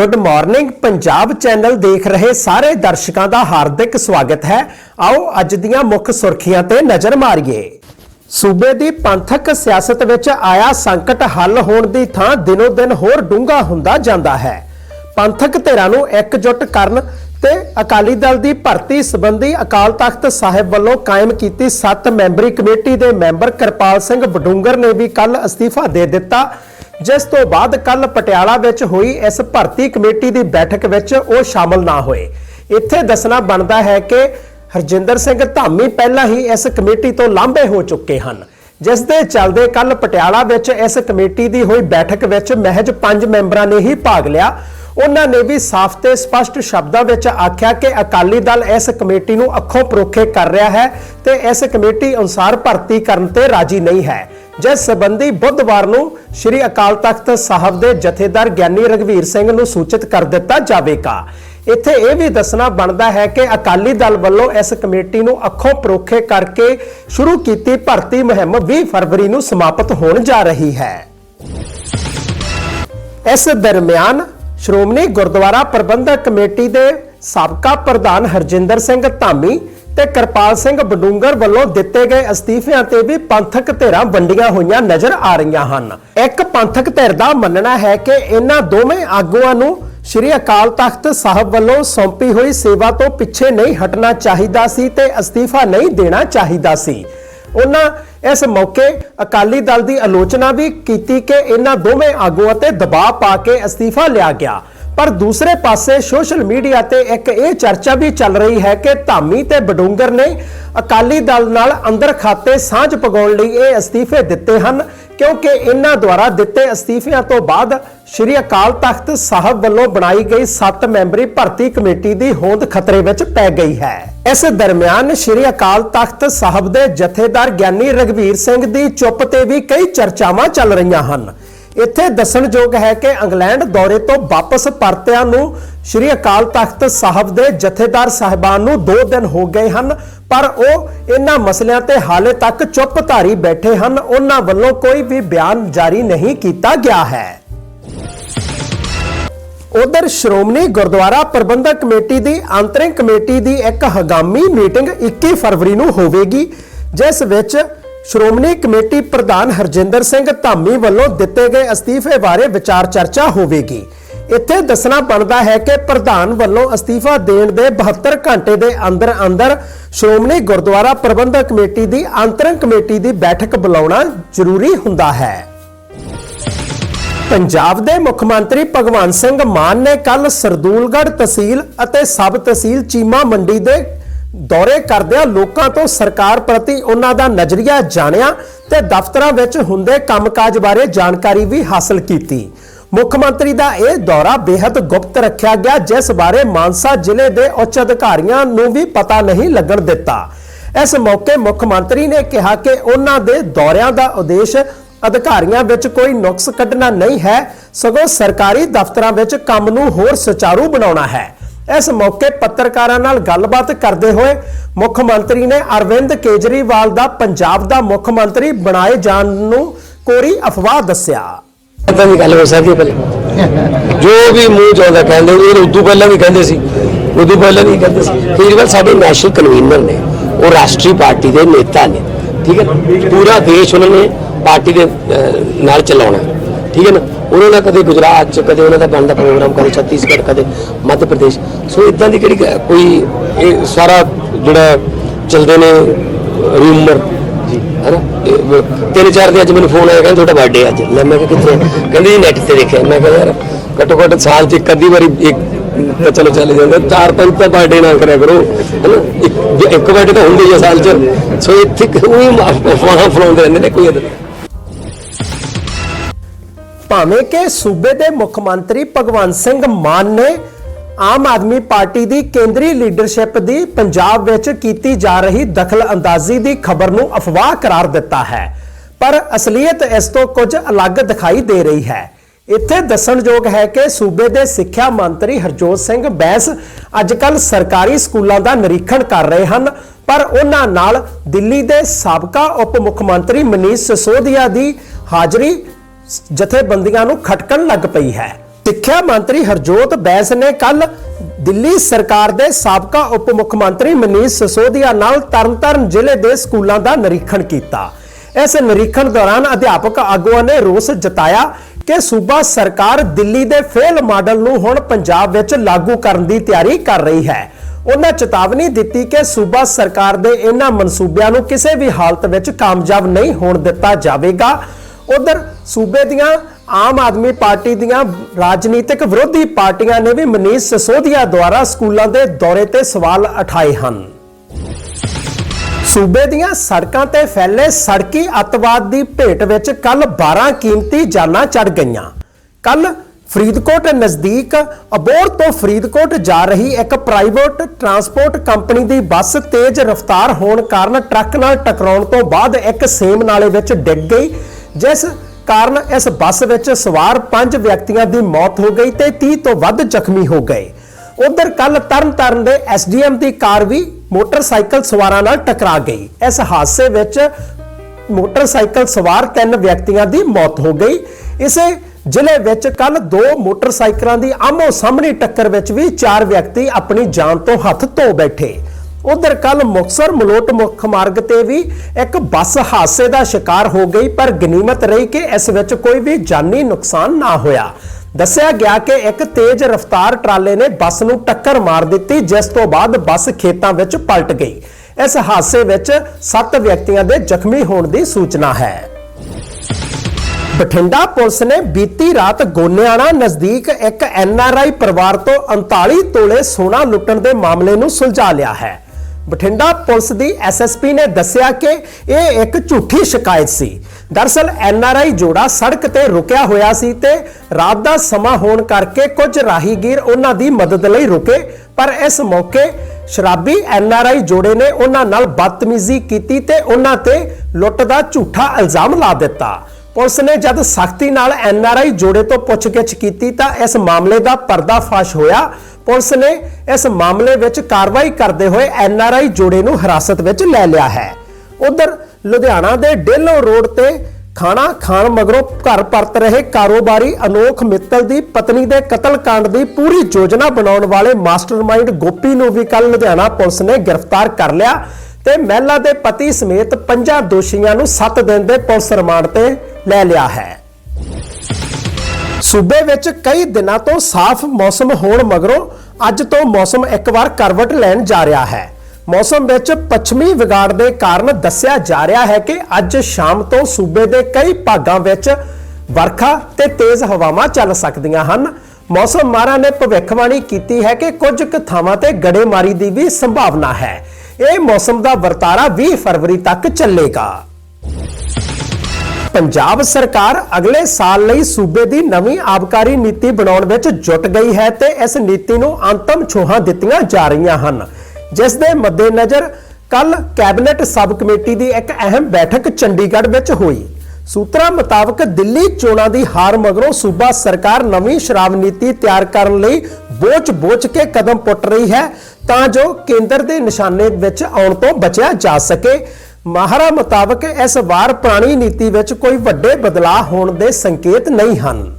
Good morning Punjab channel ਦੇਖ ਰਹੇ ਸਾਰੇ ਦਰਸ਼ਕਾਂ ਦਾ ਹਾਰਦਿਕ ਸਵਾਗਤ ਹੈ। ਆਓ ਅੱਜ ਦੀਆਂ ਮੁੱਖ ਸੁਰਖੀਆਂ ਤੇ ਨਜ਼ਰ ਮਾਰੀਏ। ਸੂਬੇ ਦੀ ਪੰਥਕ ਸਿਆਸਤ ਵਿੱਚ ਆਇਆ ਸੰਕਟ ਹੱਲ ਹੋਣ ਦੀ ਥਾਂ ਦਿਨੋ ਦਿਨ ਹੋਰ ਡੂੰਘਾ ਹੁੰਦਾ ਜਾਂਦਾ ਹੈ। ਪੰਥਕ ਧਿਰਾਂ ਨੂੰ ਇਕਜੁੱਟ ਕਰਨ ਤੇ ਅਕਾਲੀ ਦਲ ਦੀ ਭਰਤੀ ਸੰਬੰਧੀ ਅਕਾਲ ਤਖਤ ਸਾਹਿਬ ਵੱਲੋਂ ਕਾਇਮ ਕੀਤੀ 7 ਮੈਂਬਰੀ ਕਮੇਟੀ ਦੇ ਮੈਂਬਰ ਕਿਰਪਾਲ ਸਿੰਘ ਬਡੂੰਗਰ ਨੇ ਵੀ ਕੱਲ ਅਸਤੀਫਾ ਦੇ ਦਿੱਤਾ। ਜਿਸ ਤੋਂ ਬਾਅਦ ਕੱਲ ਪਟਿਆਲਾ ਵਿੱਚ ਹੋਈ ਇਸ ਭਰਤੀ ਕਮੇਟੀ ਦੀ ਬੈਠਕ ਵਿੱਚ ਉਹ ਸ਼ਾਮਲ ਨਾ ਹੋਏ। ਇੱਥੇ ਦੱਸਣਾ ਬਣਦਾ ਹੈ ਕਿ ਹਰਜਿੰਦਰ ਸਿੰਘ ਧਾਮੀ ਪਹਿਲਾਂ ਹੀ ਇਸ ਕਮੇਟੀ ਤੋਂ ਲਾਂਭੇ ਹੋ ਚੁੱਕੇ ਹਨ। ਜਿਸ ਦੇ ਚੱਲਦੇ ਕੱਲ ਪਟਿਆਲਾ ਵਿੱਚ ਇਸ ਕਮੇਟੀ ਦੀ ਹੋਈ ਬੈਠਕ ਵਿੱਚ ਮਹਿਜ 5 ਮੈਂਬਰਾਂ ਨੇ ਹੀ ਭਾਗ ਲਿਆ। ਉਹਨਾਂ ਨੇ ਵੀ ਸਾਫ਼ ਤੇ ਸਪਸ਼ਟ ਸ਼ਬਦਾਂ ਵਿੱਚ ਆਖਿਆ ਕਿ ਅਕਾਲੀ ਦਲ ਇਸ ਕਮੇਟੀ ਨੂੰ ਅੱਖੋਂ ਪਰੋਖੇ ਕਰ ਰਿਹਾ ਹੈ ਤੇ ਇਸ ਕਮੇਟੀ ਅਨੁਸਾਰ ਭਰਤੀ ਕਰਨ ਤੇ ਰਾਜੀ ਨਹੀਂ ਹੈ। ਜਿਸ ਸੰਬੰਧੀ ਬੁੱਧਵਾਰ ਨੂੰ ਸ੍ਰੀ ਅਕਾਲ ਤਖਤ ਸਾਹਿਬ ਦੇ ਜਥੇਦਾਰ ਗਿਆਨੀ ਰਗਵੀਰ ਸਿੰਘ ਨੂੰ ਸੂਚਿਤ ਕਰ ਦਿੱਤਾ ਜਾਵੇਗਾ। ਇੱਥੇ ਇਹ ਵੀ ਦੱਸਣਾ ਬਣਦਾ ਹੈ ਕਿ ਅਕਾਲੀ ਦਲ ਵੱਲੋਂ ਇਸ ਕਮੇਟੀ ਨੂੰ ਅੱਖੋਂ ਪਰੋਖੇ ਕਰਕੇ ਸ਼ੁਰੂ ਕੀਤੀ ਭਰਤੀ ਮੁਹਿੰਮ 20 ਫਰਵਰੀ ਨੂੰ ਸਮਾਪਤ ਹੋਣ ਜਾ ਰਹੀ ਹੈ। ਇਸ ਦਰਮਿਆਨ ਸ਼੍ਰੋਮਣੀ ਗੁਰਦੁਆਰਾ ਪ੍ਰਬੰਧਕ ਕਮੇਟੀ ਦੇ ਸਾਬਕਾ ਪ੍ਰਧਾਨ ਹਰਜਿੰਦਰ ਸਿੰਘ ਧਾਮੀ ਤੇ ਕਿਰਪਾਲ ਸਿੰਘ ਬਡੂੰਗਰ ਵੱਲੋਂ ਦਿੱਤੇ ਗਏ ਅਸਤੀਫਿਆਂ ਤੇ ਵੀ ਪੰਥਕ ਧਿਰਾਂ ਵੰਡੀਆਂ ਹੋਈਆਂ ਨਜ਼ਰ ਆ ਰਹੀਆਂ ਹਨ। ਇੱਕ ਪੰਥਕ ਧਿਰ ਦਾ ਮੰਨਣਾ ਹੈ ਕਿ ਇਹਨਾਂ ਦੋਵੇਂ ਆਗੂਆਂ ਨੂੰ ਸ਼੍ਰੀ ਅਕਾਲ ਤਖਤ ਸਾਹਿਬ ਵੱਲੋਂ ਸੌਂਪੀ ਹੋਈ ਸੇਵਾ ਤੋਂ ਪਿੱਛੇ ਨਹੀਂ ਹਟਣਾ ਚਾਹੀਦਾ ਸੀ ਤੇ ਅਸਤੀਫਾ ਨਹੀਂ ਦੇਣਾ ਚਾਹੀਦਾ ਸੀ। ਉਹਨਾਂ ਇਸ ਮੌਕੇ ਅਕਾਲੀ ਦਲ ਦੀ ਆਲੋਚਨਾ ਵੀ ਕੀਤੀ ਕਿ ਇਹਨਾਂ ਦੋਵੇਂ ਆਗੂਆਂ ਤੇ ਦਬਾਅ ਪਾ ਕੇ ਅਸਤੀਫਾ ਲਿਆ ਗਿਆ। ਪਰ ਦੂਸਰੇ ਪਾਸੇ ਸੋਸ਼ਲ ਮੀਡੀਆ ਤੇ ਇੱਕ ਇਹ ਚਰਚਾ ਵੀ ਚੱਲ ਰਹੀ ਹੈ ਕਿ ਧਾਮੀ ਤੇ ਬਡੂੰਗਰ ਨੇ ਅਕਾਲੀ ਦਲ ਨਾਲ ਅੰਦਰ ਖਾਤੇ ਸਾਂਝ ਪਗਾਉਣ ਲਈ ਇਹ ਅਸਤੀਫੇ ਦਿੱਤੇ ਹਨ, ਕਿਉਂਕਿ ਇਹਨਾਂ ਦੁਆਰਾ ਦਿੱਤੇ ਅਸਤੀਫਿਆਂ ਤੋਂ ਬਾਅਦ ਸ਼੍ਰੀ ਅਕਾਲ ਤਖਤ ਸਾਹਿਬ ਵੱਲੋਂ ਬਣਾਈ ਗਈ 7 ਮੈਂਬਰੀ ਭਰਤੀ ਕਮੇਟੀ ਦੀ ਹੋਂਦ ਖਤਰੇ ਵਿੱਚ ਪੈ ਗਈ ਹੈ। ਇਸ ਦਰਮਿਆਨ ਸ਼੍ਰੀ ਅਕਾਲ ਤਖਤ ਸਾਹਿਬ ਦੇ ਜਥੇਦਾਰ ਗਿਆਨੀ ਰਗਵੀਰ ਸਿੰਘ ਦੀ ਚੁੱਪ ਤੇ ਵੀ ਕਈ ਚਰਚਾਵਾਂ ਚੱਲ ਰਹੀਆਂ ਹਨ। ਇੱਥੇ ਦੱਸਣਯੋਗ ਹੈ ਕਿ ਇੰਗਲੈਂਡ ਦੌਰੇ ਤੋਂ ਵਾਪਸ ਪਰਤਿਆਂ ਨੂੰ ਸ਼੍ਰੀ ਅਕਾਲ ਤਖਤ ਸਾਹਿਬ ਦੇ ਜਥੇਦਾਰ ਸਾਹਿਬਾਨ ਨੂੰ 2 ਦਿਨ ਹੋ ਗਏ ਹਨ, ਪਰ ਉਹ ਇਹਨਾਂ ਮਸਲਿਆਂ ਤੇ ਹਾਲੇ ਤੱਕ ਚੁੱਪ ਧਾਰੀ ਬੈਠੇ ਹਨ। ਉਹਨਾਂ ਵੱਲੋਂ ਕੋਈ ਵੀ ਬਿਆਨ ਜਾਰੀ ਨਹੀਂ ਕੀਤਾ ਗਿਆ ਹੈ। ਉਧਰ ਸ਼੍ਰੋਮਣੀ ਗੁਰਦੁਆਰਾ ਪ੍ਰਬੰਧਕ ਕਮੇਟੀ ਦੀ ਆਂਤਰਿਕ ਕਮੇਟੀ ਦੀ ਇੱਕ ਹਗਾਮੀ ਮੀਟਿੰਗ 21 ਫਰਵਰੀ ਨੂੰ ਹੋਵੇਗੀ, ਜਿਸ ਵਿੱਚ ਸ਼੍ਰੋਮਣੀ ਕਮੇਟੀ ਪ੍ਰਧਾਨ ਹਰਜਿੰਦਰ ਸਿੰਘ ਧਾਮੀ ਵੱਲੋਂ ਦਿੱਤੇ ਗਏ ਅਸਤੀਫੇ ਬਾਰੇ ਵਿਚਾਰ ਚਰਚਾ ਹੋਵੇਗੀ। ਇੱਥੇ ਦੱਸਣਾ ਬਣਦਾ ਹੈ ਕਿ ਪ੍ਰਧਾਨ ਵੱਲੋਂ ਅਸਤੀਫਾ ਦੇਣ ਦੇ 72 ਘੰਟੇ ਦੇ ਅੰਦਰ ਅੰਦਰ ਸ਼੍ਰੋਮਣੀ ਗੁਰਦੁਆਰਾ ਪ੍ਰਬੰਧਕ ਕਮੇਟੀ ਦੀ ਆਂਤਰਿਕ ਕਮੇਟੀ ਦੀ ਬੈਠਕ ਬੁਲਾਉਣਾ ਜ਼ਰੂਰੀ ਹੁੰਦਾ ਹੈ। ਪੰਜਾਬ ਦੇ ਮੁੱਖ ਮੰਤਰੀ ਭਗਵੰਤ ਸਿੰਘ ਮਾਨ ਨੇ ਕੱਲ ਸਰਦੂਲਗੜ੍ਹ ਤਹਿਸੀਲ ਅਤੇ ਸਬ ਤਹਿਸੀਲ ਚੀਮਾ ਮੰਡੀ ਦੇ ਦੌਰੇ ਕਰਦਿਆਂ ਲੋਕਾਂ ਤੋਂ ਸਰਕਾਰ ਪ੍ਰਤੀ ਉਹਨਾਂ ਦਾ ਨਜ਼ਰੀਆ ਜਾਣਿਆ ਤੇ ਦਫ਼ਤਰਾਂ ਵਿੱਚ ਹੁੰਦੇ ਕੰਮਕਾਜ ਬਾਰੇ ਜਾਣਕਾਰੀ ਵੀ ਹਾਸਲ ਕੀਤੀ। ਮੁੱਖ ਮੰਤਰੀ ਦਾ ਇਹ ਦੌਰਾ ਬੇहद ਗੁਪਤ ਰੱਖਿਆ ਗਿਆ, ਜਿਸ ਬਾਰੇ ਮਾਨਸਾ ਜ਼ਿਲ੍ਹੇ ਦੇ ਉੱਚ ਅਧਿਕਾਰੀਆਂ ਨੂੰ ਵੀ ਪਤਾ ਨਹੀਂ ਲੱਗਣ ਦਿੱਤਾ। ਇਸ ਮੌਕੇ ਮੁੱਖ ਮੰਤਰੀ ਨੇ ਕਿਹਾ ਕਿ ਉਹਨਾਂ ਦੇ ਦੌਰਿਆਂ ਦਾ ਉਦੇਸ਼ ਅਧਿਕਾਰੀਆਂ ਵਿੱਚ ਕੋਈ ਨੁਕਸ ਕੱਢਣਾ ਨਹੀਂ ਹੈ, ਸਗੋਂ ਸਰਕਾਰੀ ਦਫ਼ਤਰਾਂ ਵਿੱਚ ਕੰਮ ਨੂੰ ਹੋਰ ਸੁਚਾਰੂ ਬਣਾਉਣਾ ਹੈ। ਇਸ ਮੌਕੇ ਪੱਤਰਕਾਰਾਂ ਨਾਲ ਗੱਲਬਾਤ ਕਰਦੇ ਹੋਏ ਮੁੱਖ ਮੰਤਰੀ ਨੇ ਅਰਵਿੰਦ ਕੇਜਰੀਵਾਲ ਦਾ ਪੰਜਾਬ ਦਾ ਮੁੱਖ ਮੰਤਰੀ ਬਣਾਏ ਜਾਣ ਨੂੰ ਕੋਰੀ ਅਫਵਾਹ ਦੱਸਿਆ। ਪਤਾ ਨਹੀਂ ਗੱਲ ਹੋ ਸਕਦੀ ਪਹਿਲੇ। ਜੋ ਵੀ ਮੂੰਹ ਚਾਉਂਦਾ ਕਹਿੰਦੇ ਇਹ ਉਦੋਂ ਪਹਿਲਾਂ ਵੀ ਕਹਿੰਦੇ ਸੀ। ਉਦੋਂ ਪਹਿਲਾਂ ਵੀ ਕਹਿੰਦੇ ਸੀ। ਕੇਜਰੀਵਾਲ ਸਾਡੇ ਨੈਸ਼ਨਲ ਕਨਵੀਨਰ ਨੇ। ਉਹ ਰਾਸ਼ਟਰੀ ਪਾਰਟੀ ਦੇ ਨੇਤਾ ਨੇ। ਠੀਕ ਹੈ? ਪੂਰਾ ਦੇਸ਼ ਉਹਨਾਂ ਨੇ ਪਾਰਟੀ ਦੇ ਨਾਲ ਚਲਾਉਣਾ। ਠੀਕ ਹੈ ਨਾ? ਉਹਨਾਂ ਦਾ ਕਦੇ ਗੁਜਰਾਤ ਚ ਕਦੇ ਉਹਨਾਂ ਦਾ ਬਣਦਾ ਪ੍ਰੋਗਰਾਮ ਕਦੇ ਛੱਤੀਸਗੜ੍ਹ ਕਦੇ ਮੱਧ ਪ੍ਰਦੇਸ਼। ਸੋ ਇਦਾਂ ਦੀ ਕਿਹੜੀ ਕੋਈ ਇਹ ਸਾਰਾ ਜਿਹੜਾ ਚੱਲਦੇ ਨੇ ਰੂਮਰ ਹੈਨਾ? ਇਹ ਤਿੰਨ ਚਾਰ ਦੇ ਅੱਜ ਮੈਨੂੰ ਫੋਨ ਆਇਆ ਕਹਿੰਦੇ ਤੁਹਾਡਾ ਬਰਥਡੇ ਅੱਜ। ਲੈ ਮੈਂ ਕਿਹਾ ਕਿੱਥੇ ਹੈ? ਕਹਿੰਦੇ ਨੈਟ ਤੇ ਦੇਖਿਆ। ਮੈਂ ਕਿਹਾ ਯਾਰ ਘੱਟੋ ਘੱਟ ਸਾਲ 'ਚ ਇੱਕ ਅੱਧੀ ਵਾਰੀ ਇੱਕ ਤਾਂ ਚਲੋ ਚੱਲ ਜਾਂਦਾ। ਚਾਰ ਪੰਜ ਤਾਂ ਬਰਥਡੇ ਨਾ ਕਰਿਆ ਕਰੋ। ਹੈਨਾ? ਇੱਕ ਜੇ ਇੱਕ ਬਰਥਡੇ ਤਾਂ ਹੁੰਦੇ ਹੀ ਆ ਸਾਲ 'ਚ। ਸੋ ਇੱਥੇ ਕੋਈ ਅਫਵਾਹਾਂ ਫਲਾਉਂਦੇ ਰਹਿੰਦੇ ਨੇ ਕੋਈ ਇਹਦਾ ਭਾਵੇਂ ਕਿ ਸੂਬੇ ਦੇ ਮੁੱਖ ਮੰਤਰੀ ਭਗਵੰਤ ਸਿੰਘ ਮਾਨ ਨੇ ਆਮ ਆਦਮੀ ਪਾਰਟੀ ਦੀ ਕੇਂਦਰੀ ਲੀਡਰਸ਼ਿਪ ਦੀ ਪੰਜਾਬ ਵਿੱਚ ਕੀਤੀ ਜਾ ਰਹੀ ਦਖਲ ਅੰਦਾਜ਼ੀ ਦੀ ਖਬਰ ਨੂੰ ਅਫਵਾਹ ਕਰਾਰ ਦਿੱਤਾ ਹੈ। ਪਰ ਅਸਲੀਅਤ ਇਸ ਤੋਂ ਕੁਝ ਅਲੱਗ ਦਿਖਾਈ ਦੇ ਰਹੀ ਹੈ। ਇੱਥੇ ਦੱਸਣਯੋਗ ਹੈ ਕਿ ਸੂਬੇ ਦੇ ਸਿੱਖਿਆ ਮੰਤਰੀ ਹਰਜੋਤ ਸਿੰਘ ਬੈਂਸ ਅੱਜਕੱਲ ਸਰਕਾਰੀ ਸਕੂਲਾਂ ਦਾ ਨਿਰੀਖਣ ਕਰ ਰਹੇ ਹਨ, ਪਰ ਉਹਨਾਂ ਨਾਲ ਦਿੱਲੀ ਦੇ ਸਾਬਕਾ ਉਪ ਮੁੱਖ ਮੰਤਰੀ ਮਨੀਸ਼ ਸਿਸੋਦੀਆ ਦੀ ਹਾਜ਼ਰੀ ਜਥੇਬੰਦੀਆਂ ਨੂੰ ਖਟਕਣ ਲੱਗ ਪਈ ਹੈ। ਸਿੱਖਿਆ ਮੰਤਰੀ ਹਰਜੋਤ ਬੈਂਸ ਨੇ ਕੱਲ ਦਿੱਲੀ ਸਰਕਾਰ ਦੇ ਸਾਬਕਾ ਉਪ ਮੁੱਖ ਮੰਤਰੀ ਮਨੀਸ਼ ਸਿਸੋਦੀਆ ਨਾਲ ਤਰਨਤਾਰਨ ਜ਼ਿਲ੍ਹੇ ਦੇ ਸਕੂਲਾਂ ਦਾ ਨਿਰੀਖਣ ਕੀਤਾ। ਇਸ ਨਿਰੀਖਣ ਦੌਰਾਨ ਅਧਿਆਪਕ ਆਗੂਆਂ ਨੇ ਰੋਸ ਜਤਾਇਆ ਕਿ ਸੂਬਾ ਸਰਕਾਰ ਦਿੱਲੀ ਦੇ ਫੇਲ ਮਾਡਲ ਨੂੰ ਹੁਣ ਪੰਜਾਬ ਵਿੱਚ ਲਾਗੂ ਕਰਨ ਦੀ ਤਿਆਰੀ ਕਰ ਰਹੀ ਹੈ। ਉਹਨਾਂ ਚੇਤਾਵਨੀ ਦਿੱਤੀ ਕਿ ਸੂਬਾ ਸਰਕਾਰ ਦੇ ਇਹਨਾਂ ਮਨਸੂਬਿਆਂ ਨੂੰ ਕਿਸੇ ਵੀ ਹਾਲਤ ਵਿੱਚ ਕਾਮਯਾਬ ਨਹੀਂ ਹੋਣ ਦਿੱਤਾ ਜਾਵੇਗਾ। ਉਧਰ ਸੂਬੇ ਦੀਆਂ ਆਮ ਆਦਮੀ ਪਾਰਟੀ ਦੀਆਂ ਰਾਜਨੀਤਿਕ ਵਿਰੋਧੀ ਪਾਰਟੀਆਂ ਨੇ ਵੀ ਮਨੀਸ਼ ਸਿਸੋਦੀਆ ਦੁਆਰਾ ਸਕੂਲਾਂ ਦੇ ਦੌਰੇ ਤੇ ਸਵਾਲ ਉਠਾਏ ਹਨ। ਸੂਬੇ ਦੀਆਂ ਸੜਕਾਂ ਤੇ ਫੈਲੇ ਸੜਕੀ ਅੱਤਵਾਦ ਦੀ ਭੇਟ ਵਿੱਚ ਕੱਲ 12 ਕੀਮਤੀ ਜਾਨਾਂ ਚੜ ਗਈਆਂ। ਕੱਲ ਫਰੀਦਕੋਟ ਨਜ਼ਦੀਕ ਅਬੋਰ ਤੋਂ ਫਰੀਦਕੋਟ ਜਾ ਰਹੀ ਇੱਕ ਪ੍ਰਾਈਵੇਟ ਟਰਾਂਸਪੋਰਟ ਕੰਪਨੀ ਦੀ ਬੱਸ ਤੇਜ਼ ਰਫ਼ਤਾਰ ਹੋਣ ਕਾਰਨ ਟਰੱਕ ਨਾਲ ਟਕਰਾਉਣ ਤੋਂ ਬਾਅਦ ਇੱਕ ਸੇਮ ਨਾਲੇ ਵਿੱਚ ਡਿੱਗ ਗਈ। ਜਿਸ ਕਾਰਨ ਇਸ ਬੱਸ ਵਿੱਚ ਸਵਾਰ 5 ਵਿਅਕਤੀਆਂ ਦੀ ਮੌਤ ਹੋ ਗਈ ਤੇ 30 ਤੋਂ ਵੱਧ ਜ਼ਖਮੀ ਹੋ ਗਏ। ਉਧਰ ਕੱਲ ਤਰਨਤਾਰਨ ਦੇ ਐਸਡੀਐਮ ਦੀ ਕਾਰ ਵੀ ਮੋਟਰਸਾਈਕਲ ਸਵਾਰਾਂ ਨਾਲ ਟਕਰਾ ਗਈ। ਇਸ ਹਾਦਸੇ ਵਿੱਚ ਮੋਟਰਸਾਈਕਲ ਸਵਾਰ ਤਿੰਨ ਵਿਅਕਤੀਆਂ ਦੀ ਮੌਤ ਹੋ ਗਈ। ਇਸੇ ਜ਼ਿਲ੍ਹੇ ਵਿੱਚ ਕੱਲ ਦੋ ਮੋਟਰਸਾਈਕਲਾਂ ਦੀ ਆਮੋ ਸਾਹਮਣੀ ਟੱਕਰ ਵਿੱਚ ਵੀ ਚਾਰ ਵਿਅਕਤੀ ਆਪਣੀ ਜਾਨ ਤੋਂ ਹੱਥ ਧੋ ਬੈਠੇ। ਉਧਰ ਕੱਲ ਮੁਕਸਰ ਮਲੋਟ ਮੁੱਖ ਮਾਰਗ ਤੇ ਵੀ ਇੱਕ ਬੱਸ ਹਾਦਸੇ ਦਾ ਸ਼ਿਕਾਰ ਹੋ ਗਈ, ਪਰ ਗਨੀਮਤ ਰਹੀ ਕਿ ਇਸ ਵਿੱਚ ਕੋਈ ਵੀ ਜਾਨੀ ਨੁਕਸਾਨ ਨਾ ਹੋਇਆ। ਦੱਸਿਆ ਗਿਆ ਕਿ ਇੱਕ ਤੇਜ਼ ਰਫ਼ਤਾਰ ਟਰਾਲੇ ਨੇ ਬੱਸ ਨੂੰ ਟੱਕਰ ਮਾਰ ਦਿੱਤੀ, ਜਿਸ ਤੋਂ ਬਾਅਦ ਬੱਸ ਖੇਤਾਂ ਵਿੱਚ ਪਲਟ ਗਈ। ਇਸ ਹਾਦਸੇ ਵਿੱਚ 7 ਵਿਅਕਤੀਆਂ ਦੇ ਜ਼ਖਮੀ ਹੋਣ ਦੀ ਸੂਚਨਾ ਹੈ। ਬਠਿੰਡਾ ਪੁਲਿਸ ਨੇ ਬੀਤੀ ਰਾਤ ਗੋਨਿਆਣਾ ਨਜ਼ਦੀਕ ਇੱਕ ਐਨਆਰਆਈ ਪਰਿਵਾਰ ਤੋਂ 39 ਤੋਲੇ ਸੋਨਾ ਲੁੱਟਣ ਦੇ ਮਾਮਲੇ ਨੂੰ ਸੁਲਝਾ ਲਿਆ ਹੈ। ਬਠਿੰਡਾ ਪੁਲਿਸ ਦੀ ਐਸਐਸਪੀ ਨੇ ਦੱਸਿਆ ਕਿ ਇਹ ਇੱਕ ਝੂਠੀ ਸ਼ਿਕਾਇਤ ਸੀ। ਦਰਸਲ ਐਨਆਰਆਈ ਜੋੜਾ ਸੜਕ ਤੇ ਰੁਕਿਆ ਹੋਇਆ ਸੀ ਤੇ ਰਾਤ ਦਾ ਸਮਾਂ ਹੋਣ ਕਰਕੇ ਕੁਝ ਰਾਹੀਗੀਰ ਉਹਨਾਂ ਦੀ ਮਦਦ ਲਈ ਰੁਕੇ, ਪਰ ਇਸ ਮੌਕੇ ਸ਼ਰਾਬੀ ਐਨਆਰਆਈ ਜੋੜੇ ਨੇ ਉਹਨਾਂ ਨਾਲ ਬਦਤਮੀਜ਼ੀ ਕੀਤੀ ਤੇ ਉਹਨਾਂ ਤੇ ਲੁੱਟ ਦਾ ਝੂਠਾ ਇਲਜ਼ਾਮ ਲਾ ਦਿੱਤਾ। ਪੁਲਿਸ ਨੇ ਜਦ ਸਖਤੀ ਨਾਲ ਐਨਆਰਆਈ ਜੋੜੇ ਤੋਂ ਪੁੱਛਗਿੱਛ ਕੀਤੀ ਤਾਂ ਇਸ ਮਾਮਲੇ ਦਾ ਪਰਦਾਫਾਸ਼ ਹੋਇਆ। ਪੁਲਿਸ ਨੇ ਇਸ ਮਾਮਲੇ ਵਿੱਚ ਕਾਰਵਾਈ ਕਰਦੇ ਹੋਏ ਐਨਆਰਆਈ ਜੋੜੇ ਨੂੰ ਹਿਰਾਸਤ ਵਿੱਚ ਲੈ ਲਿਆ ਹੈ। ਉਧਰ ਲੁਧਿਆਣਾ ਦੇ ਡੇਲੋ ਰੋਡ ਤੇ ਖਾਣਾ ਖਾਣ ਮਗਰੋਂ ਘਰ ਪਰਤ ਰਹੇ ਕਾਰੋਬਾਰੀ ਅਨੋਖ ਮਿੱਤਲ ਦੀ ਪਤਨੀ ਦੇ ਕਤਲकांड ਦੀ ਪੂਰੀ ਯੋਜਨਾ ਬਣਾਉਣ ਵਾਲੇ ਮਾਸਟਰਮਾਈਂਡ ਗੋਪੀ ਨੂੰ ਵੀ ਕੱਲ ਲੁਧਿਆਣਾ ਪੁਲਿਸ ਨੇ ਗ੍ਰਿਫਤਾਰ ਕਰ ਲਿਆ ਤੇ ਮਹਿਲਾ ਦੇ ਪਤੀ ਸਮੇਤ ਪੰਜਾਂ ਦੋਸ਼ੀਆਂ ਨੂੰ 7 ਦਿਨ ਦੇ ਪੁਲਿਸ ਰਿਮਾਂਡ ਤੇ ਲੈ ਲਿਆ ਹੈ। ਸੂਬੇ ਵਿੱਚ ਕਈ ਦਿਨਾਂ ਤੋਂ ਸਾਫ਼ ਮੌਸਮ ਹੋਣ ਮਗਰੋਂ ਅੱਜ ਤੋਂ ਮੌਸਮ ਇੱਕ ਵਾਰ ਕਰਵਟ ਲੈਣ ਜਾ ਰਿਹਾ ਹੈ। ਮੌਸਮ ਵਿੱਚ ਪੱਛਮੀ ਵਿਗਾੜ ਦੇ ਕਾਰਨ ਦੱਸਿਆ ਜਾ ਰਿਹਾ ਹੈ ਕਿ ਅੱਜ ਸ਼ਾਮ ਤੋਂ ਸੂਬੇ ਦੇ ਕਈ ਭਾਗਾਂ ਵਿੱਚ ਵਰਖਾ ਤੇ ਤੇਜ਼ ਹਵਾਵਾਂ ਚੱਲ ਸਕਦੀਆਂ ਹਨ। ਮੌਸਮ ਮਾਰਾ ਨੇ ਭਵਿੱਖਬਾਣੀ ਕੀਤੀ ਹੈ ਕਿ ਕੁਝ ਕੁ ਥਾਵਾਂ ਤੇ ਗੜੇਮਾਰੀ ਦੀ ਵੀ ਸੰਭਾਵਨਾ ਹੈ। ਇਹ ਮੌਸਮ ਦਾ ਵਰਤਾਰਾ 20 ਫਰਵਰੀ ਤੱਕ ਚੱਲੇਗਾ। ਪੰਜਾਬ ਸਰਕਾਰ ਅਗਲੇ ਸਾਲ ਲਈ ਸੂਬੇ ਦੀ ਨਵੀਂ ਆਬਕਾਰੀ ਨੀਤੀ ਬਣਾਉਣ ਵਿੱਚ ਜੁਟ ਗਈ ਹੈ ਤੇ ਇਸ ਨੀਤੀ ਨੂੰ ਅੰਤਮ ਛੋਹਾਂ ਦਿੱਤੀਆਂ ਜਾ ਰਹੀਆਂ ਹਨ। ਜਿਸ ਦੇ ਮੱਦੇਨਜ਼ਰ ਕੱਲ ਕੈਬਨਿਟ ਸਬ ਕਮੇਟੀ ਦੀ ਇੱਕ ਅਹਿਮ ਬੈਠਕ ਚੰਡੀਗੜ੍ਹ ਵਿੱਚ ਹੋਈ। ਸੂਤਰਾਂ ਮੁਤਾਬਕ ਦਿੱਲੀ ਚੋਣਾਂ ਦੀ ਹਾਰ ਮਗਰੋਂ ਸੂਬਾ ਸਰਕਾਰ ਨਵੀਂ ਸ਼ਰਾਬ ਨੀਤੀ ਤਿਆਰ ਕਰਨ ਲਈ ਬੋਝ-ਬੋਝ ਕੇ ਕਦਮ ਪੁੱਟ ਰਹੀ ਹੈ ਤਾਂ ਜੋ ਕੇਂਦਰ ਦੇ ਨਿਸ਼ਾਨੇ ਵਿੱਚ ਆਉਣ ਤੋਂ ਬਚਿਆ ਜਾ ਸਕੇ। ਮਾਹਰਾ ਮੁਤਾਬਕ ਇਸ ਵਾਰ ਪੁਰਾਣੀ ਨੀਤੀ ਵਿੱਚ ਕੋਈ ਵੱਡੇ ਬਦਲਾਅ ਹੋਣ ਦੇ ਸੰਕੇਤ ਨਹੀਂ ਹਨ।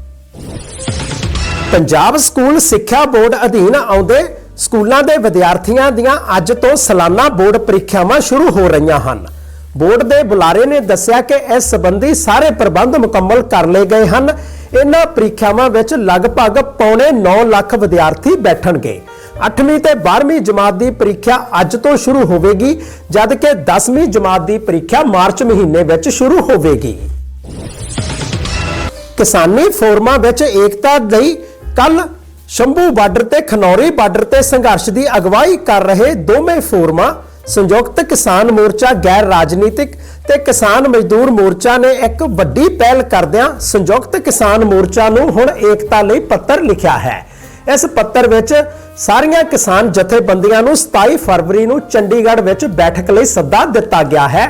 ਪੰਜਾਬ ਸਕੂਲ ਸਿੱਖਿਆ ਬੋਰਡ ਅਧੀਨ ਆਉਂਦੇ ਸਕੂਲਾਂ ਦੇ ਵਿਦਿਆਰਥੀਆਂ ਦੀਆਂ ਅੱਜ ਤੋਂ ਸਾਲਾਨਾ ਬੋਰਡ ਪ੍ਰੀਖਿਆਵਾਂ ਸ਼ੁਰੂ ਹੋ ਰਹੀਆਂ ਹਨ। ਬੋਰਡ ਦੇ ਬੁਲਾਰੇ ਨੇ ਦੱਸਿਆ ਕਿ ਇਸ ਸੰਬੰਧੀ ਸਾਰੇ ਪ੍ਰਬੰਧ ਮੁਕੰਮਲ ਕਰ ਲਏ ਗਏ ਹਨ। ਇਹਨਾਂ ਪ੍ਰੀਖਿਆਵਾਂ ਵਿੱਚ ਲਗਭਗ ਪੌਣੇ 9 ਲੱਖ ਵਿਦਿਆਰਥੀ ਬੈਠਣਗੇ। 8ਵੀਂ ਤੇ 12ਵੀਂ ਜਮਾਤ ਦੀ ਪ੍ਰੀਖਿਆ ਅੱਜ ਤੋਂ ਸ਼ੁਰੂ ਹੋਵੇਗੀ ਜਦਕਿ 10ਵੀਂ ਜਮਾਤ ਦੀ ਪ੍ਰੀਖਿਆ ਮਾਰਚ ਮਹੀਨੇ ਵਿੱਚ ਸ਼ੁਰੂ ਹੋਵੇਗੀ। ਕਿਸਾਨੀ ਫੋਰਮਾਂ ਵਿੱਚ ਏਕਤਾ ਲਈ ਕੱਲ ਸ਼ੰਭੂ ਬਾਰਡਰ ਤੇ ਖਨੌਰੀ ਬਾਰਡਰ ਤੇ ਸੰਘਰਸ਼ ਦੀ ਅਗਵਾਈ ਕਰ ਰਹੇ ਦੋਵੇਂ ਫੋਰਮਾਂ ਸੰਯੁਕਤ ਕਿਸਾਨ ਮੋਰਚਾ ਗੈਰ ਰਾਜਨੀਤਿਕ ਤੇ ਕਿਸਾਨ ਮਜ਼ਦੂਰ ਮੋਰਚਾ ਨੇ ਇੱਕ ਵੱਡੀ ਪਹਿਲ ਕਰਦਿਆਂ ਸੰਯੁਕਤ ਕਿਸਾਨ ਮੋਰਚਾ ਨੂੰ ਹੁਣ ਏਕਤਾ ਲਈ ਪੱਤਰ ਲਿਖਿਆ ਹੈ। ਇਸ ਪੱਤਰ ਵਿੱਚ ਸਾਰੀਆਂ ਕਿਸਾਨ ਜਥੇਬੰਦੀਆਂ ਨੂੰ 27 ਫਰਵਰੀ ਨੂੰ ਚੰਡੀਗੜ੍ਹ ਵਿੱਚ ਬੈਠਕ ਲਈ ਸੱਦਾ ਦਿੱਤਾ ਗਿਆ ਹੈ।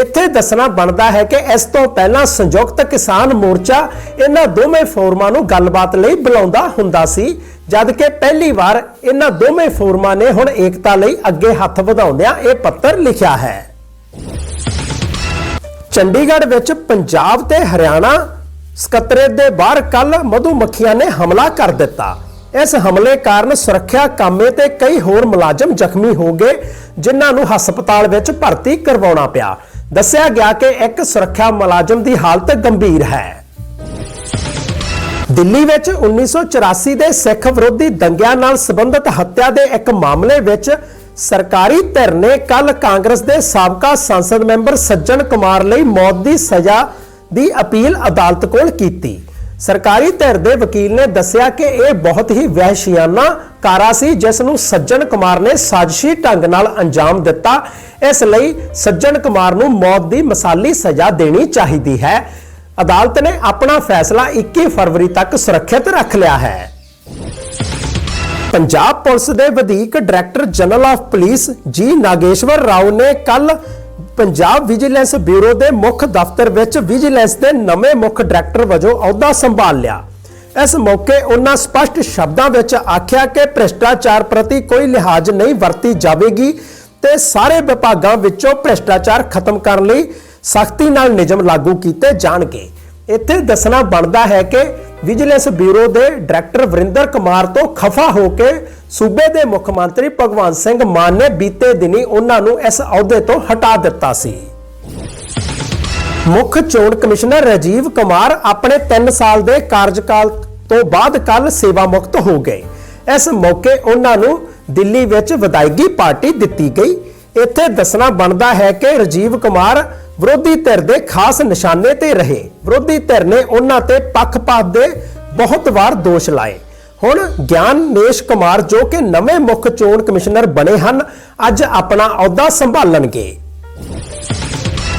ਇੱਥੇ ਦੱਸਣਾ ਬਣਦਾ ਹੈ ਕਿ ਇਸ ਤੋਂ ਪਹਿਲਾਂ ਸੰਯੁਕਤ ਕਿਸਾਨ ਮੋਰਚਾ ਇਹਨਾਂ ਦੋਵੇਂ ਫੋਰਮਾਂ ਨੂੰ ਗੱਲਬਾਤ ਲਈ ਬੁਲਾਉਂਦਾ ਹੁੰਦਾ ਸੀ ਜਦ ਕਿ ਪਹਿਲੀ ਵਾਰ ਇਹਨਾਂ ਦੋਵੇਂ ਫੋਰਮਾਂ ਨੇ ਹੁਣ ਏਕਤਾ ਲਈ ਅੱਗੇ ਹੱਥ ਵਧਾਉਂਦਿਆਂ ਇਹ ਪੱਤਰ ਲਿਖਿਆ ਹੈ। ਚੰਡੀਗੜ੍ਹ ਵਿੱਚ ਪੰਜਾਬ ਤੇ ਹਰਿਆਣਾ ਸਕੱਤਰੇਤ ਦੇ ਬਾਹਰ ਕੱਲ ਮਧੂ ਮੱਖੀਆਂ ਨੇ ਹਮਲਾ ਕਰ ਦਿੱਤਾ। ਇਸ ਹਮਲੇ ਕਾਰਨ ਸੁਰੱਖਿਆ ਕਾਮੇ ਤੇ ਕਈ ਹੋਰ ਮੁਲਾਜ਼ਮ ਜ਼ਖਮੀ ਹੋ ਗਏ, ਜਿਨ੍ਹਾਂ ਨੂੰ ਹਸਪਤਾਲ ਵਿੱਚ ਭਰਤੀ ਕਰਵਾਉਣਾ ਪਿਆ। ਦੱਸਿਆ ਗਿਆ ਕਿ ਇੱਕ ਸੁਰੱਖਿਆ ਮੁਲਾਜ਼ਮ ਦੀ ਹਾਲਤ ਗੰਭੀਰ ਹੈ। ਦਿੱਲੀ ਵਿੱਚ 1984 ਦੇ ਸਿੱਖ ਵਿਰੋਧੀ ਦੰਗਿਆਂ ਨਾਲ ਸੰਬੰਧਿਤ ਹੱਤਿਆ ਦੇ ਇੱਕ ਮਾਮਲੇ ਵਿੱਚ ਸਰਕਾਰੀ ਧਿਰ ਨੇ ਕੱਲ ਕਾਂਗਰਸ ਦੇ ਸਾਬਕਾ ਸੰਸਦ ਮੈਂਬਰ ਸੱਜਣ ਕੁਮਾਰ ਲਈ ਮੌਤ ਦੀ ਸਜ਼ਾ ਦੀ ਅਪੀਲ ਅਦਾਲਤ ਕੋਲ ਕੀਤੀ। ਸਰਕਾਰੀ ਧਿਰ ਦੇ ਵਕੀਲ ਨੇ ਦੱਸਿਆ ਕਿ ਇਹ ਬਹੁਤ ਹੀ ਵਹਿਸ਼ੀਆਨਾ ਕਾਰਾ ਸੀ, ਜਿਸ ਨੂੰ ਸੱਜਣ ਕੁਮਾਰ ਨੇ ਸਾਜ਼ਿਸ਼ੀ ਢੰਗ ਨਾਲ ਅੰਜਾਮ ਦਿੱਤਾ। ਇਸ ਲਈ ਸੱਜਣ ਕੁਮਾਰ ਨੂੰ ਮੌਤ ਦੀ ਮਿਸਾਲੀ ਸਜ਼ਾ ਦੇਣੀ ਚਾਹੀਦੀ ਹੈ। ਅਦਾਲਤ ਨੇ ਆਪਣਾ ਫੈਸਲਾ 21 ਫਰਵਰੀ ਤੱਕ ਸੁਰੱਖਿਅਤ ਰੱਖ ਲਿਆ ਹੈ। ਪੰਜਾਬ ਪੁਲਿਸ ਦੇ ਵਧੀਕ director general of police G Nageshwar Rao ਨੇ ਕੱਲ ਪੰਜਾਬ ਵਿਜੀਲੈਂਸ ਬਿਊਰੋ ਦੇ ਮੁੱਖ ਦਫ਼ਤਰ ਵਿੱਚ ਵਿਜੀਲੈਂਸ ਦੇ ਨਵੇਂ ਮੁੱਖ ਡਾਇਰੈਕਟਰ ਵਜੋਂ ਅਹੁਦਾ ਸੰਭਾਲ ਲਿਆ। ਇਸ ਮੌਕੇ ਉਹਨਾਂ ਸਪਸ਼ਟ ਸ਼ਬਦਾਂ ਵਿੱਚ ਆਖਿਆ ਕਿ ਭ੍ਰਿਸ਼ਟਾਚਾਰ ਪ੍ਰਤੀ ਕੋਈ ਲਿਹਾਜ਼ ਨਹੀਂ ਵਰਤੀ ਜਾਵੇਗੀ ਤੇ ਸਾਰੇ ਵਿਭਾਗਾਂ ਵਿੱਚੋਂ ਭ੍ਰਿਸ਼ਟਾਚਾਰ ਖਤਮ ਕਰਨ ਲਈ ਸਖਤੀ ਨਾਲ ਨਿਯਮ ਲਾਗੂ ਕੀਤੇ ਜਾਣਗੇ। ਇੱਥੇ ਦੱਸਣਾ ਬਣਦਾ ਹੈ ਕਿ ਵਿਜੀਲੈਂਸ ਬਿਊਰੋ ਦੇ ਡਾਇਰੈਕਟਰ ਵਰਿੰਦਰ ਕੁਮਾਰ ਤੋਂ ਖਫਾ ਹੋ ਕੇ ਸੂਬੇ ਦੇ ਮੁੱਖ ਮੰਤਰੀ ਭਗਵੰਤ ਸਿੰਘ ਮਾਨ ਨੇ ਬੀਤੇ ਦਿਨੀ ਉਹਨਾਂ ਨੂੰ ਇਸ ਅਹੁਦੇ ਤੋਂ ਹਟਾ ਦਿੱਤਾ ਸੀ। ਮੁੱਖ ਚੋਣ ਕਮਿਸ਼ਨਰ ਰਾਜੀਵ ਕੁਮਾਰ ਆਪਣੇ 3 ਸਾਲ ਦੇ ਕਾਰਜਕਾਲ ਤੋਂ ਬਾਅਦ ਕੱਲ ਸੇਵਾ ਮੁਕਤ ਹੋ ਗਏ। ਇਸ ਮੌਕੇ ਉਹਨਾਂ ਨੂੰ ਦਿੱਲੀ ਵਿੱਚ ਵਿਦਾਇਗੀ ਪਾਰਟੀ ਦਿੱਤੀ ਗਈ। ਇੱਥੇ ਦੱਸਣਾ ਬਣਦਾ ਹੈ ਕਿ ਰਾਜੀਵ ਕੁਮਾਰ ਵਿਰੋਧੀ ਧਿਰ ਦੇ ਖਾਸ ਨਿਸ਼ਾਨੇ ਤੇ ਰਹੇ। ਵਿਰੋਧੀ ਧਿਰ ਨੇ ਉਹਨਾਂ ਤੇ ਪੱਖਪਾਤ ਦੇ ਬਹੁਤ ਵਾਰ ਦੋਸ਼ ਲਾਏ। ਹੁਣ ਗਿਆਨੇਸ਼ ਕੁਮਾਰ ਜੋ ਕਿ ਨਵੇਂ ਮੁੱਖ ਚੋਣ ਕਮਿਸ਼ਨਰ ਬਣੇ ਹਨ, ਅੱਜ ਆਪਣਾ ਅਹੁਦਾ ਸੰਭਾਲਣਗੇ।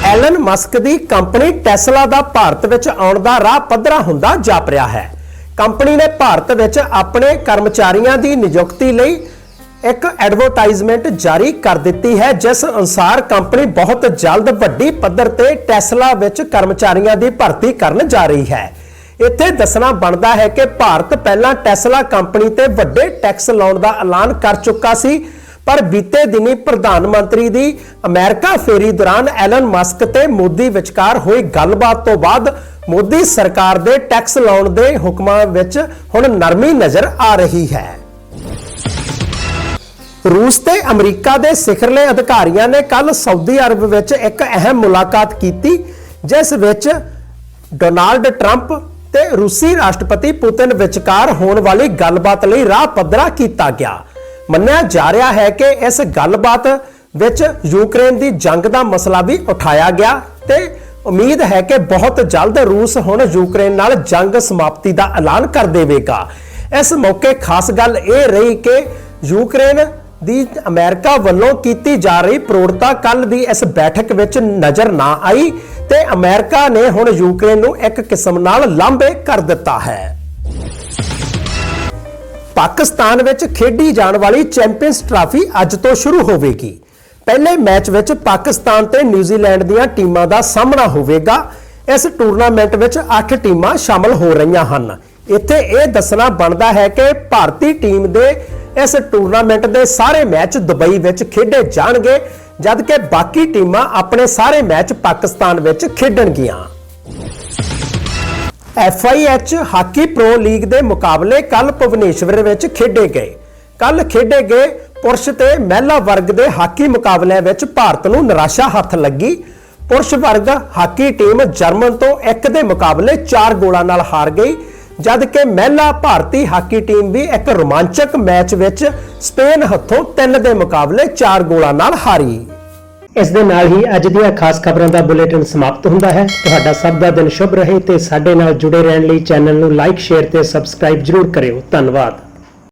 ਐਲਨ ਮਸਕ ਦੀ ਕੰਪਨੀ ਟੈਸਲਾ ਦਾ ਭਾਰਤ ਵਿੱਚ ਆਉਣ ਦਾ ਰਾਹ ਪੱਧਰਾ ਹੁੰਦਾ ਜਾਪ ਰਿਹਾ ਹੈ। ਕੰਪਨੀ ਨੇ ਭਾਰਤ ਵਿੱਚ ਆਪਣੇ ਕਰਮਚਾਰੀਆਂ ਦੀ ਨਿਯੁਕਤੀ ਲਈ ਇੱਕ ਐਡਵਰਟਾਈਜ਼ਮੈਂਟ ਜਾਰੀ ਕਰ ਦਿੱਤੀ ਹੈ, ਜਿਸ ਅਨੁਸਾਰ ਕੰਪਨੀ ਬਹੁਤ ਜਲਦ ਵੱਡੀ ਪੱਧਰ ਤੇ ਟੈਸਲਾ ਵਿੱਚ ਕਰਮਚਾਰੀਆਂ ਦੀ ਭਰਤੀ ਕਰਨ ਜਾ ਰਹੀ ਹੈ। ਇੱਥੇ ਦੱਸਣਾ ਬਣਦਾ ਹੈ ਕਿ ਭਾਰਤ ਪਹਿਲਾਂ ਟੈਸਲਾ ਕੰਪਨੀ ਤੇ ਵੱਡੇ ਟੈਕਸ ਲਾਉਣ ਦਾ ਐਲਾਨ ਕਰ ਚੁੱਕਾ ਸੀ, ਪਰ ਬੀਤੇ ਦਿਨੀ ਪ੍ਰਧਾਨ ਮੰਤਰੀ ਦੀ ਅਮਰੀਕਾ ਫੇਰੀ ਦੌਰਾਨ ਐਲਨ ਮਸਕ ਤੇ ਮੋਦੀ ਵਿਚਕਾਰ ਹੋਈ ਗੱਲਬਾਤ ਤੋਂ ਬਾਅਦ ਮੋਦੀ ਸਰਕਾਰ ਦੇ ਟੈਕਸ ਲਾਉਣ ਦੇ ਹੁਕਮਾਂ ਵਿੱਚ ਹੁਣ ਨਰਮੀ ਨਜ਼ਰ ਆ ਰਹੀ ਹੈ। ਰੂਸ ਤੇ ਅਮਰੀਕਾ ਦੇ ਸਿਖਰਲੇ ਅਧਿਕਾਰੀਆਂ ਨੇ ਕੱਲ ਸਾਊਦੀ ਅਰਬ ਵਿੱਚ ਇੱਕ ਅਹਿਮ ਮੁਲਾਕਾਤ ਕੀਤੀ, ਜਿਸ ਵਿੱਚ ਡੋਨਾਲਡ ਟਰੰਪ ਤੇ ਰੂਸੀ ਰਾਸ਼ਟਰਪਤੀ ਪੁਤਿਨ ਵਿਚਕਾਰ ਹੋਣ ਵਾਲੀ ਗੱਲਬਾਤ ਲਈ ਰਾਹ ਪੱਧਰਾ ਕੀਤਾ ਗਿਆ। ਮੰਨਿਆ ਜਾ ਰਿਹਾ ਹੈ ਕਿ ਇਸ ਗੱਲਬਾਤ ਵਿੱਚ ਯੂਕਰੇਨ ਦੀ ਜੰਗ ਦਾ ਮਸਲਾ ਵੀ ਉਠਾਇਆ ਗਿਆ ਤੇ ਉਮੀਦ ਹੈ ਕਿ ਬਹੁਤ ਜਲਦ ਰੂਸ ਹੁਣ ਯੂਕਰੇਨ ਨਾਲ ਜੰਗ ਸਮਾਪਤੀ ਦਾ ਐਲਾਨ ਕਰ ਦੇਵੇਗਾ। ਇਸ ਮੌਕੇ ਖਾਸ ਗੱਲ ਇਹ ਰਹੀ ਕਿ ਯੂਕਰੇਨ ਦੀ ਅਮਰੀਕਾ ਵੱਲੋਂ ਕੀਤੀ ਜਾ ਰਹੀ ਪ੍ਰੋੜਤਾ ਕੱਲ ਦੀ ਇਸ ਬੈਠਕ ਵਿੱਚ ਨਜ਼ਰ ਨਾ ਆਈ ਤੇ ਅਮਰੀਕਾ ਨੇ ਹੁਣ ਯੂਕਰੇਨ ਨੂੰ ਇੱਕ ਕਿਸਮ ਨਾਲ ਲਾਂਭੇ ਕਰ ਦਿੱਤਾ ਹੈ। ਪਾਕਿਸਤਾਨ ਵਿੱਚ ਖੇਡੀ ਜਾਣ ਵਾਲੀ ਚੈਂਪੀਅਨਸ ਟਰਾਫੀ ਅੱਜ ਤੋਂ ਸ਼ੁਰੂ ਹੋਵੇਗੀ। ਪਹਿਲੇ ਮੈਚ ਵਿੱਚ ਪਾਕਿਸਤਾਨ ਤੇ ਨਿਊਜ਼ੀਲੈਂਡ ਦੀਆਂ ਟੀਮਾਂ ਦਾ ਸਾਹਮਣਾ ਹੋਵੇਗਾ। ਇਸ ਟੂਰਨਾਮੈਂਟ ਵਿੱਚ 8 ਟੀਮਾਂ ਸ਼ਾਮਲ ਹੋ ਰਹੀਆਂ ਹਨ। ਇੱਥੇ ਇਹ ਦੱਸਣਾ ਬਣਦਾ ਹੈ ਕਿ ਭਾਰਤੀ ਟੀਮ ਦੇ ਇਸ ਟੂਰਨਾਮੈਂਟ ਦੇ ਸਾਰੇ ਮੈਚ ਦੁਬਈ ਵਿੱਚ ਖੇਡੇ ਜਾਣਗੇ, ਜਦਕਿ ਬਾਕੀ ਟੀਮਾਂ ਆਪਣੇ ਸਾਰੇ ਮੈਚ ਪਾਕਿਸਤਾਨ ਵਿੱਚ ਖੇਡਣਗੀਆਂ। FIH ਹਾਕੀ ਪ੍ਰੋ ਲੀਗ ਦੇ ਮੁਕਾਬਲੇ ਕੱਲ ਭੁਵਨੇਸ਼ਵਰ ਵਿੱਚ ਖੇਡੇ ਗਏ। ਕੱਲ ਖੇਡੇ ਗਏ ਪੁਰਸ਼ ਤੇ ਮਹਿਲਾ ਵਰਗ ਦੇ ਹਾਕੀ ਮੁਕਾਬਲਿਆਂ ਵਿੱਚ ਭਾਰਤ ਨੂੰ ਨਿਰਾਸ਼ਾ ਹੱਥ ਲੱਗੀ। ਪੁਰਸ਼ ਵਰਗ ਹਾਕੀ ਟੀਮ ਜਰਮਨ ਤੋਂ ਇੱਕ ਦੇ ਮੁਕਾਬਲੇ 4 ਗੋਲਾਂ ਨਾਲ ਹਾਰ ਗਈ। ਜਦ ਕਿ ਮਹਿਲਾ ਭਾਰਤੀ ਹਾਕੀ ਟੀਮ ਵੀ ਇੱਕ ਰੋਮਾਂਚਕ ਮੈਚ ਵਿੱਚ ਸਪੇਨ ਹੱਥੋਂ 3 ਦੇ ਮੁਕਾਬਲੇ 4 ਗੋਲਾਂ ਨਾਲ ਹਾਰੀ। ਇਸ ਦੇ ਨਾਲ ਹੀ ਅੱਜ ਦੀਆਂ ਖਾਸ ਖਬਰਾਂ ਦਾ ਬੁਲੇਟਿਨ ਸਮਾਪਤ ਹੁੰਦਾ ਹੈ। ਤੁਹਾਡਾ ਸਭ ਦਾ ਦਿਨ ਸ਼ੁਭ ਰਹੇ ਤੇ ਸਾਡੇ ਨਾਲ ਜੁੜੇ ਰਹਿਣ ਲਈ ਚੈਨਲ ਨੂੰ ਲਾਈਕ, ਸ਼ੇਅਰ ਤੇ ਸਬਸਕ੍ਰਾਈਬ ਜਰੂਰ ਕਰਿਓ। ਧੰਨਵਾਦ।